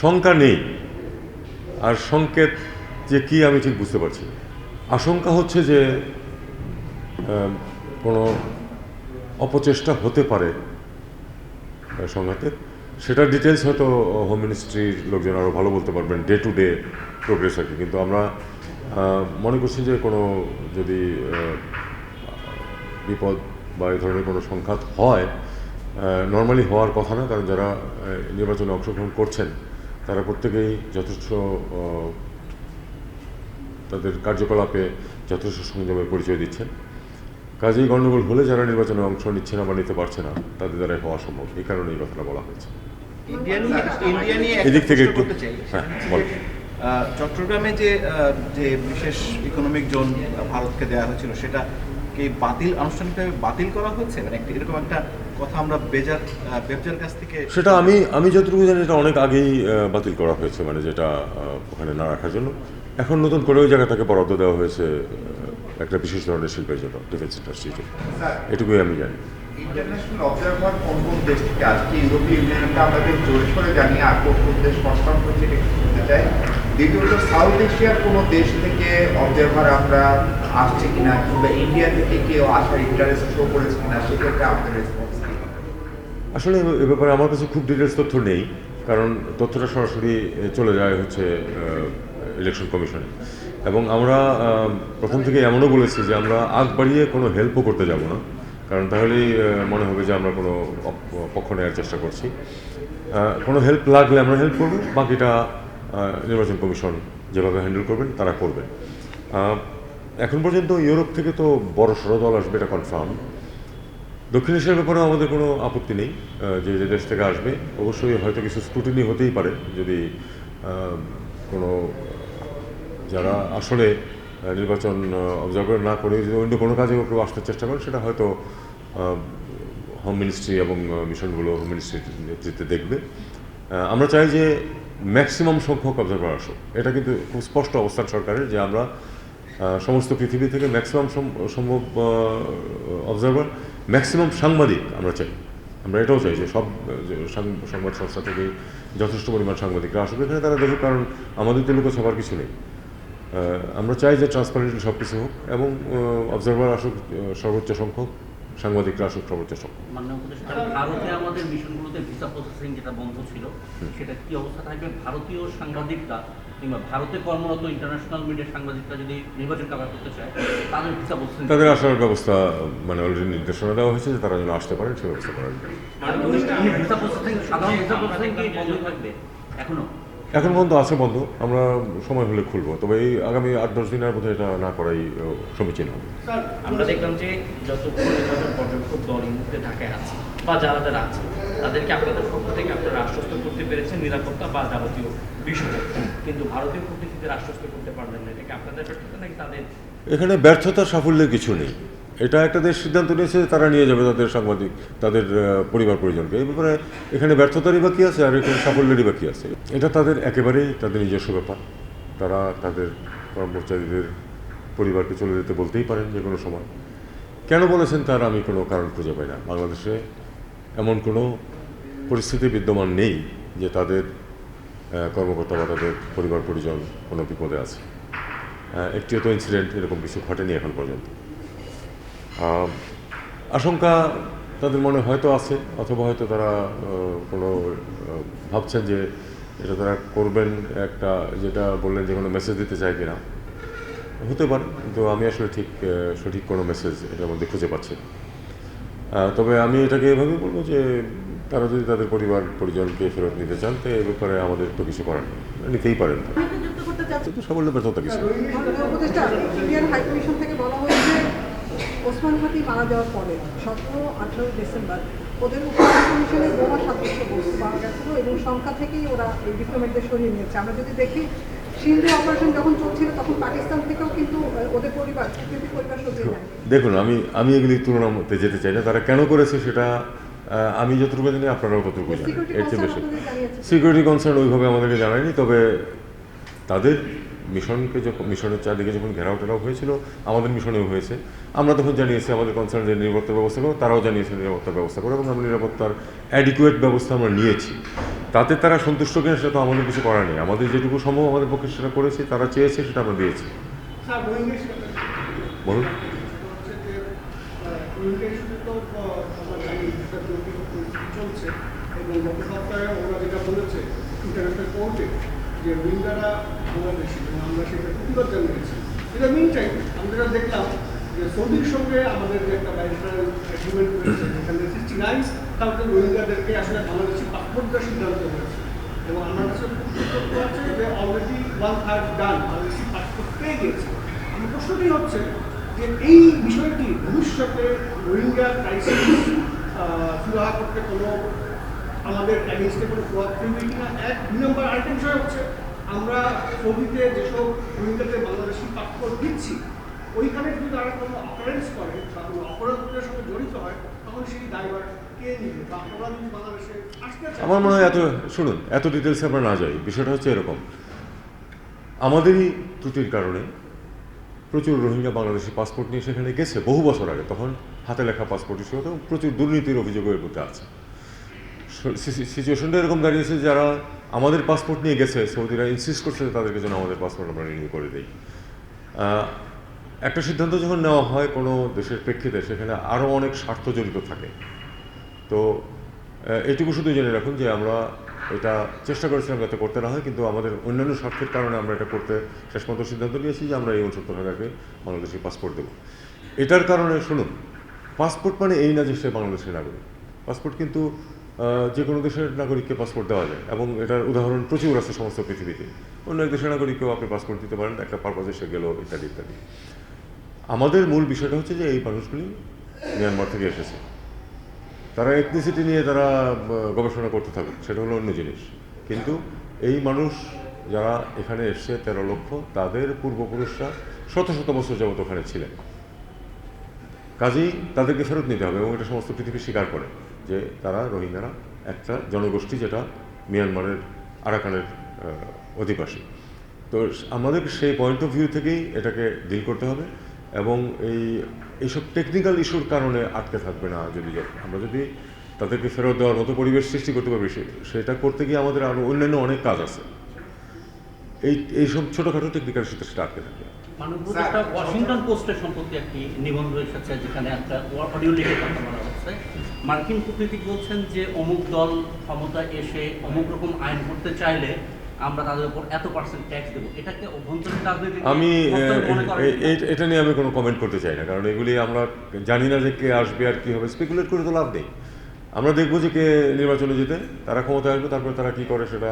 শঙ্কা নেই। আর সংকেত যে কি আমি ঠিক বুঝতে পারছি আশঙ্কা হচ্ছে যে কোনো অপচেষ্টা হতে পারে সংঘাতের। সেটার ডিটেলস হয়তো হোম মিনিস্ট্রির লোকজন আরও ভালো বলতে পারবেন। ডে টু ডে প্রোগ্রেস আর কিন্তু আমরা মনে করছি যে কোনো যদি বিপদ বা এই ধরনের কোনো সংঘাত হয় নর্মালি হওয়ার কথা না, কারণ যারা নির্বাচনে অংশগ্রহণ করছেন তারা প্রত্যেকেই যথেষ্ট তাদের কার্যকলাপে যথেষ্ট সংযমের পরিচয় দিচ্ছেন। কাজেই গণ্ডগোল হলে যারা নির্বাচনে অংশ নিচ্ছে না বা নিতে পারছে না তাদের দ্বারা হওয়া সম্ভব। এই কারণে এই কথাটা বলা হয়েছে। এদিক থেকে একটু হ্যাঁ বল। চট্টগ্রামে যে যে বিশেষ ইকোনমিক জোন ভারতকে দেওয়া হয়েছিল সেটা কি বাতিল আনুষ্ঠানিকভাবে বাতিল করা হচ্ছে? মানে এরকম একটা কথা আমরা বেজার বেবজার কাছ থেকে সেটা আমি আমি যতটুকু জানি এটা অনেক আগেই বাতিল করা হয়েছে মানে যেটা ওখানে না রাখার জন্য। এখন নতুন করে ওই জায়গাটাকে বরাদ্দ দেওয়া হয়েছে একটা বিশেষ ধরনের শিল্পের জন্য ডিফেন্স ইন্ডাস্ট্রিতে এটুকুই আমি জানি। ইন্টারন্যাশনাল অবজারভার কোন কোন দেশ থেকে আজকে ইউরোপীয় ইউনিয়নটা আমাদের জোর জানিয়ে আর কোন কোন দেশ করছে চাই। দ্বিতীয়ত সাউথ এশিয়ার কোনো দেশ থেকে অবজারভার আমরা আসছে কিনা? কিংবা ইন্ডিয়া থেকে কেউ আসার ইন্টারেস্ট শো করেছে কিনা? সেক্ষেত্রে আমাদের রেসপন্স? আসলে এ ব্যাপারে আমার কাছে খুব ডিটেলস তথ্য নেই, কারণ তথ্যটা সরাসরি চলে যায় হচ্ছে ইলেকশন কমিশনে এবং আমরা প্রথম থেকে এমনও বলেছি যে আমরা আগ বাড়িয়ে কোনো হেল্পও করতে যাব না, কারণ তাহলেই মনে হবে যে আমরা কোনো পক্ষ নেওয়ার চেষ্টা করছি। কোনো হেল্প লাগলে আমরা হেল্প করব, বাকিটা নির্বাচন কমিশন যেভাবে হ্যান্ডেল করবেন, তারা করবেন এখন পর্যন্ত ইউরোপ থেকে তো বড় সড়ো দল আসবে, এটা কনফার্ম দক্ষিণ এশিয়ার ব্যাপারেও আমাদের কোনো আপত্তি নেই যে যে দেশ থেকে আসবে। অবশ্যই হয়তো কিছু স্ক্রুটিনি হতেই পারে, যদি কোনো, যারা আসলে নির্বাচন অবজার্ভার না করে যদি অন্য কোনো কাজে কেউ আসতে চেষ্টা করে সেটা হয়তো হোম মিনিস্ট্রি এবং মিশনগুলো হোম মিনিস্ট্রির নেতৃত্বে দেখবে। আমরা চাই যে ম্যাক্সিমাম সংখ্যক অবজার্ভার আসুক। এটা কিন্তু খুব স্পষ্ট অবস্থান সরকারের যে আমরা সমস্ত পৃথিবী থেকে ম্যাক্সিমাম সম্ভব অবজারভার ম্যাক্সিমাম সাংবাদিক আমরা চাই। আমরা এটাও চাই যে সব সংবাদ সংস্থা থেকে যথেষ্ট পরিমাণ সাংবাদিকরা আসবে এখানে তারা দেখুক কারণ আমাদের তো লুকো ছাপার কিছু নেই। আমরা চাই যে ট্রান্সপারেন্টলি সব কিছু হোক এবং অবজারভার আসুক সর্বোচ্চ সংখ্যক সাংবাদিকরা আসুক সর্বোচ্চ সংখ্যক। ভারতে আমাদের মিশনগুলোতে ভিসা প্রসেসিং যেটা বন্ধ ছিল সেটা কি অবস্থা থাকবে? ভারতীয় সাংবাদিকরা কিংবা ভারতে কর্মরত ইন্টারন্যাশনাল মিডিয়ার সাংবাদিকরা যদি নির্বাচন কাভার করতে চায় তাদের ভিসা প্রসেসিং তাদের আসার ব্যবস্থা মানে অলরেডি নির্দেশনা দেওয়া হয়েছে যে তারা যেন আসতে পারেন সে ব্যবস্থা করা হবে। ভিসা প্রসেসিং সাধারণ ভিসা প্রসেসিং কি বন্ধ থাকবে? এখনও? এখন পর্যন্ত আছে বন্ধ। আমরা সময় হলে খুলবো। তবে এই আগামী আট দশ দিনের মধ্যে এটা না করাই সমীচীন হবে। আমরা দেখলাম যে যত পর্যটক দল এই মুহূর্তে ঢাকায় আছে বা যারা যারা আছে তাদেরকে আপনাদের পক্ষ থেকে আপনারা আশ্বস্ত করতে পেরেছেন, নিরাপত্তা বা যাবতীয় বিষয় কিন্তু ভারতীয় কূটনীতিদের আশ্বস্ত করতে পারলেন না। এটাকে আপনাদের ব্যর্থতা নাকি তাদের? এখানে ব্যর্থতার সাফল্যের কিছু নেই। এটা একটা দেশ সিদ্ধান্ত নিয়েছে, তারা নিয়ে যাবে তাদের সাংবাদিক, তাদের পরিবার পরিজনকে। এই ব্যাপারে এখানে ব্যর্থতারই বাকি আছে আর এখানে সাফল্যেরই বাকি আছে। এটা তাদের একেবারেই তাদের নিজস্ব ব্যাপার। তারা তাদের কর্মচারীদের পরিবারকে চলে যেতে বলতেই পারেন যে কোনো সময়। কেন বলেছেন তার আমি কোনো কারণ খুঁজে পাই না। বাংলাদেশে এমন কোনো পরিস্থিতি বিদ্যমান নেই যে তাদের কর্মকর্তা বা তাদের পরিবার পরিজন কোনো বিপদে আছে। একটিও তো ইনসিডেন্ট এরকম কিছু ঘটেনি এখন পর্যন্ত। আশঙ্কা তাদের মনে হয়তো আছে, অথবা হয়তো তারা কোনো ভাবছেন যে এটা তারা করবেন একটা, যেটা বললেন যে কোনো মেসেজ দিতে চায় কিনা। হতে পারে, কিন্তু আমি আসলে ঠিক সঠিক কোনো মেসেজ এটার মধ্যে খুঁজে পাচ্ছি না। তবে আমি এটাকে এভাবে বলব যে তারা যদি তাদের পরিবার পরিজনকে ফেরত নিতে চান তো এ ব্যাপারে আমাদের তো কিছু করার নেই। নিতেই পারেন। কিন্তু সাফল্য ব্যর্থতা কিছু ওসমান হাতি মারা যাওয়ার পরে সতেরো আঠারো ডিসেম্বর ওদের উপর কমিশনের বোমা সাদৃশ্য বস্তু পাওয়া গেছিল এবং সংখ্যা থেকেই ওরা এই ডিপ্লোমেটদের সরিয়ে নিয়েছে। আমরা যদি দেখি সিন্ধু অপারেশন যখন চলছিল তখন পাকিস্তান থেকেও কিন্তু ওদের পরিবার পরিবার দেখুন আমি আমি এগুলি তুলনার মধ্যে যেতে চাই না। তারা কেন করেছে সেটা আমি যতটুকু জানি আপনারাও ততটুকু জানেন। এর চেয়ে বেশি। সিকিউরিটি কনসার্ন ওইভাবে আমাদেরকে জানায়নি তবে তাদের মিশনকে যখন মিশনের চারদিকে যখন ঘেরাও টেরাও হয়েছিল আমাদের মিশনেও হয়েছে। আমরা তখন জানিয়েছি আমাদের কনসার্ন যে নিরাপত্তার ব্যবস্থা করো তারাও জানিয়েছে নিরাপত্তার ব্যবস্থা করো এবং আমরা নিরাপত্তার অ্যাডিকুয়েট ব্যবস্থা আমরা নিয়েছি। তাতে তারা সন্তুষ্ট কিনা সেটা তো আমাদের কিছু করার নেই। আমাদের যেটুকু সম্ভব আমাদের পক্ষে সেটা করেছি তারা চেয়েছে সেটা আমরা দিয়েছি। বলুন যে আমরা সেটা। রোহিঙ্গারা বাংলাদেশি আমরা প্রতিবাদ জানিয়েছি এটা মিন টাইম আমরা দেখলাম যে সৌদির সঙ্গে আমাদের যে একটা রয়েছে যেখানে সিক্সটি নাইন থাউজেন্ড রোহিঙ্গাদেরকে আসলে বাংলাদেশি দেওয়ার সিদ্ধান্ত হয়েছে। এবং আমার কাছে তথ্য আছে যে already one third done Bangladeshi passport পেয়ে গিয়েছে। আমার প্রশ্নটি হচ্ছে যে এই বিষয়টি ভবিষ্যতে রোহিঙ্গা ক্রাইসিস সুরাহা করতে কোনো আমাদের অ্যাগেন্স্টে কোনো প্রভাব ফেলবে কিনা, এক, দুই নম্বর আরেকটা বিষয় হচ্ছে আমরা সৌদিতে যেসব রোহিঙ্গাদের বাংলাদেশি পাসপোর্ট দিচ্ছি, ওইখানে যদি তারা কোনো অপারেন্স করে বা কোনো অপরাধের সঙ্গে জড়িত হয়, তখন সেই দায়ভার আমার মনে হয় এত, শুনুন, এত ডিটেলসে আমরা না যাই। বিষয়টা হচ্ছে এরকম। আমাদেরই ত্রুটির কারণে প্রচুর রোহিঙ্গা বাংলাদেশি পাসপোর্ট নিয়ে সেখানে গেছে বহু বছর আগে। তখন হাতে লেখা পাসপোর্ট ইস্যু হতো প্রচুর দুর্নীতির অভিযোগও এর মধ্যে আছে। সিচুয়েশনটা এরকম দাঁড়িয়েছে যারা আমাদের পাসপোর্ট নিয়ে গেছে, সৌদিরা ইনসিস্ট করছে তাদেরকে যেন আমাদের পাসপোর্ট আমরা রিনিউ করে দিই। একটা সিদ্ধান্ত যখন নেওয়া হয় কোনো দেশের প্রেক্ষিতে, সেখানে আরও অনেক স্বার্থ জড়িত থাকে। তো এটুকু শুধু জেনে রাখুন যে আমরা এটা চেষ্টা করেছিলাম যাতে করতে না হয়, কিন্তু আমাদের অন্যান্য স্বার্থের কারণে আমরা এটা করতে শেষ পর্যন্ত সিদ্ধান্ত নিয়েছি যে আমরা এই উনসত্তর হাজারকে বাংলাদেশি পাসপোর্ট দেবো। এটার কারণে শুনুন পাসপোর্ট মানে এই না যে সে বাংলাদেশের নাগরিক। পাসপোর্ট কিন্তু যে কোনো দেশের নাগরিককে পাসপোর্ট দেওয়া যায়, এবং এটার উদাহরণ প্রচুর আছে সমস্ত পৃথিবীতে। অন্য এক দেশের নাগরিককেও আপনি পাসপোর্ট দিতে পারেন, একটা পারপাজে সে গেল, ইত্যাদি ইত্যাদি। আমাদের মূল বিষয়টা হচ্ছে যে এই মানুষগুলি মিয়ানমার থেকে এসেছে। তারা এথনিসিটি নিয়ে তারা গবেষণা করতে থাকুক, সেটা হলো অন্য জিনিস। কিন্তু এই মানুষ যারা এখানে এসছে, তেরো লক্ষ, তাদের পূর্বপুরুষরা শত শত বছর যাবত ওখানে ছিলেন। কাজেই তাদেরকে ফেরত নিতে হবে এবং এটা সমস্ত পৃথিবী স্বীকার করে যে তারা রোহিঙ্গারা, একটা জনগোষ্ঠী যেটা মিয়ানমারের আরাকানের অধিবাসী। তো আমাদের সেই পয়েন্ট অফ ভিউ থেকেই এটাকে ডিল করতে হবে। এবং এই এইসব টেকনিক্যাল ইস্যুর কারণে আটকে থাকবে না যদি আমরা যদি তাদেরকে ফেরত দেওয়ার মতো পরিবেশ সৃষ্টি করতে পারবে সেটা করতে গিয়ে আমাদের আরও অন্যান্য অনেক কাজ আছে। এই এইসব ছোটোখাটো টেকনিক্যাল ইস্যুতে সেটা আটকে থাকবে। ওয়াশিংটন পোস্টের সম্পত্তি একটি নিবন্ধ এসেছে যেখানে একটা অডিও লিখে কথা বলা হচ্ছে। মার্কিন কূটনীতিক বলছেন যে অমুক দল ক্ষমতা এসে অমুক রকম আইন করতে চাইলে আমরা তাদের উপর এত পার্সেন্ট ট্যাক্স দেবো। এটাকে অভ্যন্তরীণ রাজনীতি আমি এটা নিয়ে আমি কোনো কমেন্ট করতে চাই না কারণ এগুলি আমরা জানি না যে কে আসবে আর কি হবে স্পেকুলেট করে তো লাভ নেই। আমরা দেখব যে কে নির্বাচনে জিতে তারা ক্ষমতায় আসবে তারপরে তারা কি করে সেটা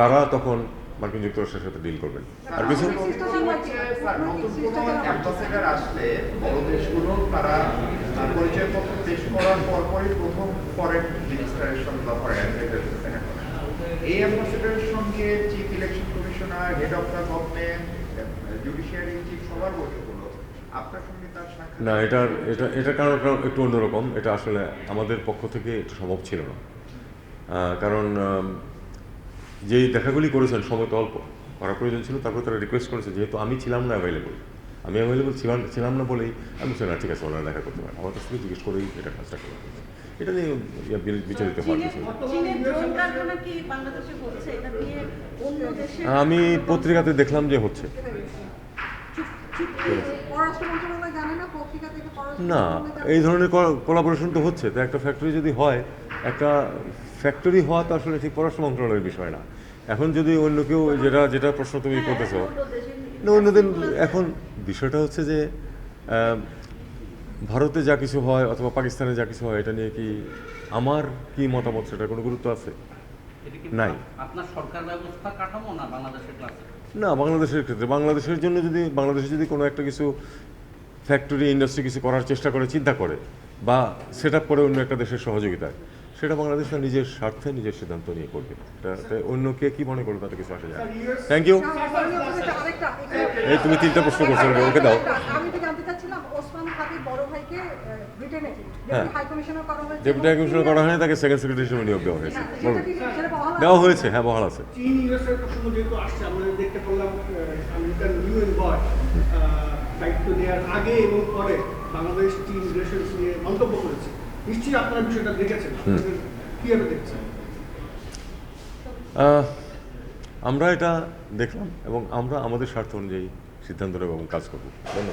তারা তখন মার্কিন যুক্তরাষ্ট্রের সাথে ডিল করবেন। আর কিছু? আসলে বড় দেশগুলো তারা পরিচয়পত্র পেশ করার পরপরই প্রথম ফরেন ফরেন এই অ্যাম্বাসেডারের সঙ্গে chief election commissioner head of the government judiciary chief সবার বৈঠক হলো আপনার সঙ্গে তার সাক্ষাৎ না এটার এটা, এটার কারণটা একটু অন্যরকম। এটা আসলে আমাদের পক্ষ থেকে এটা সম্ভব ছিল না। কারণ যেই দেখাগুলি করেছেন, সময় তো অল্প। করার প্রয়োজন ছিল, তারপরে তারা রিকোয়েস্ট করেছে, যেহেতু আমি ছিলাম না অ্যাভেলেবল আমি অ্যাভেলেবল ছিলাম ছিলাম না বলেই আমি বলছি ঠিক আছে, ওনারা দেখা করতে পারেন। আমার কাছ থেকে জিজ্ঞেস করেই এটা কাজটা করা। এটা নিয়ে বিচারিত হওয়ার কিছু নেই। চীনের ড্রোন কারখানা কি বাংলাদেশে হচ্ছে? এটা নিয়ে অন্য দেশে আমি পত্রিকাতে দেখলাম যে হচ্ছে। পররাষ্ট্র মন্ত্রণালয় জানে না এই ধরনের কোলাবোরেশন তো হচ্ছে তো একটা ফ্যাক্টরি যদি হয় একটা ফ্যাক্টরি হওয়া তো আসলে ঠিক পররাষ্ট্র মন্ত্রণালয়ের বিষয় না। এখন যদি অন্য কেউ যেটা যেটা প্রশ্ন তুমি হ্যাঁ, করতেছো না অন্যদিন এখন বিষয়টা হচ্ছে যে ভারতে যা কিছু হয় অথবা পাকিস্তানে যা কিছু হয় এটা নিয়ে কি আমার কি মতামত সেটার কোনো গুরুত্ব আছে? নাই। আপনার সরকার ব্যবস্থা কাঠামো না বাংলাদেশের ক্লাসে না বাংলাদেশের ক্ষেত্রে বাংলাদেশের জন্য যদি বাংলাদেশে যদি কোনো একটা কিছু ফ্যাক্টরি ইন্ডাস্ট্রি কিছু করার চেষ্টা করে চিন্তা করে বা সেট আপ করে অন্য একটা দেশের সহযোগিতায় সেটা বাংলাদেশ তার নিজের স্বার্থে নিজের সিদ্ধান্ত নিয়ে করবে। এটাতে অন্য কে কি মনে করবে তাতে কিছু আসে যায় থ্যাংক ইউ এই তুমি তিনটা প্রশ্ন করছ ওকে দাও। জানতে চাচ্ছিলাম ওসমান হাবিব বড় ভাইকে ব্রিটেনে হ্যাঁ। হাই কমিশনার করা হয়েছে। ডেপুটি হাই কমিশনার করা হয়নি তাকে সেকেন্ড সেক্রেটারি হিসেবে নিয়োগ দেওয়া হয়েছে। হ্যাঁ? দেওয়া হয়েছে হ্যাঁ বহাল আছে। চীন ইউএসের প্রসঙ্গ যেহেতু আসছে আমরা দেখতে পেলাম আহ, আমেরিকান ইউএন দায়িত্ব নেওয়ার আগে এবং পরে বাংলাদেশ চীন রিলেশনস নিয়ে মন্তব্য করেছে। নিশ্চয়ই আপনারা বিষয়টা দেখেছেন। কীভাবে দেখছেন? আমরা এটা দেখলাম এবং আমরা আমাদের স্বার্থ অনুযায়ী সিদ্ধান্ত নেব এবং কাজ করব। ধন্যবাদ।